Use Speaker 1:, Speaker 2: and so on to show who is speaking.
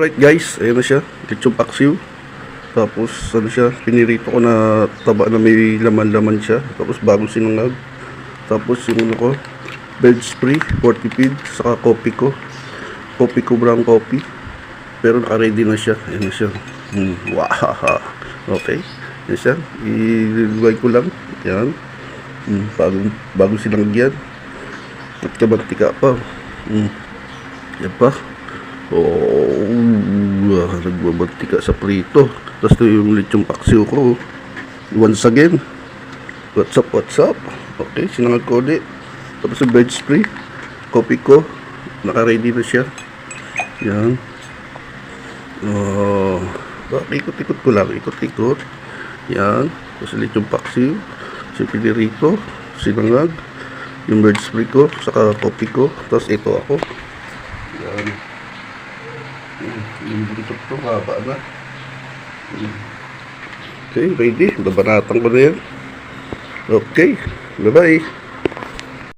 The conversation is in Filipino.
Speaker 1: Alright guys, ayan na siya. Lechon paksiw. Tapos ano siya, pinirito ko na taba na may laman-laman siya. Tapos bagong sinangag. Tapos yung ano ko, bed spray, 40 feed, saka coffee ko. Coffee ko brown coffee. Pero naka-ready na siya. Ayan na siya. Hmm, wahaha. Okay. Ayan siya. Ilagay ko lang. Yan. Hmm, bagong, bagong sinangag At kamantika pa. Hmm. Yan pa. Oh, ah, nagbabantika sa prito. Tapos ito yung lechong paksiw ko. Once again. What's up, what's up? Okay, sinangag ko ulit. Tapos yung bed spray. Coffee ko. Naka-ready na siya. Yan. Oh, uh, ikot-ikot ko lang. Ikot-ikot. Yan. Tapos lechong paksiw. Si pinirito. Sinangag. Yung bird spray ko. Saka coffee ko. Tapos ito ako. Yan. Yung buntot ko, haba na. Okay, ready. Babanatan ko na yan. Okay, bye-bye.